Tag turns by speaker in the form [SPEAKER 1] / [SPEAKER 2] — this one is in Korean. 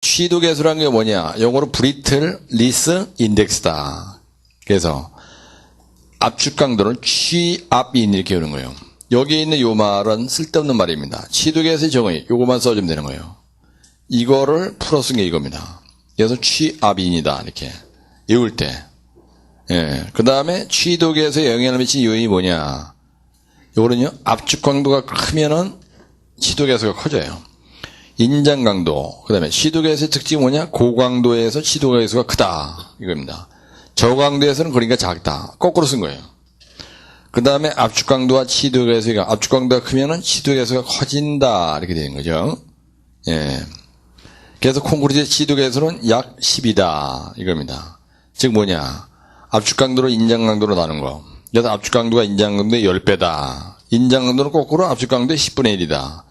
[SPEAKER 1] 취두개수라는 게 뭐냐? 영어로 브리틀 리스 인덱스다. 그래서 압축 강도는 취압인 이렇게 오는 거예요. 여기에 있는 요 말은 쓸데없는 말입니다. 취두개수의 정의 요거만 써주면 되는 거예요. 이거를 풀어 쓴 게 이겁니다. 그래서 취압인이다 이렇게 외울 때. 예. 그 다음에 취독에서 영향을 미친 요인이 뭐냐? 요거는요, 압축 강도가 크면은 취독에서가 커져요. 인장 강도, 그 다음에 취독에서의 특징이 뭐냐? 고강도에서 취독에서가 크다. 이겁니다. 저강도에서는 그러니까 작다. 거꾸로 쓴 거예요. 그 다음에 압축 강도와 취독에서가, 압축 강도가 크면은 취독에서가 커진다. 이렇게 되는 거죠. 예. 그래서 콩쿠르제 취독에서는 약 10이다. 이겁니다. 즉 뭐냐? 압축 강도로 인장 강도로 나눈 거. 그래서 압축 강도가 인장 강도의 10배다. 인장 강도는 거꾸로 압축 강도의 10분의 1이다.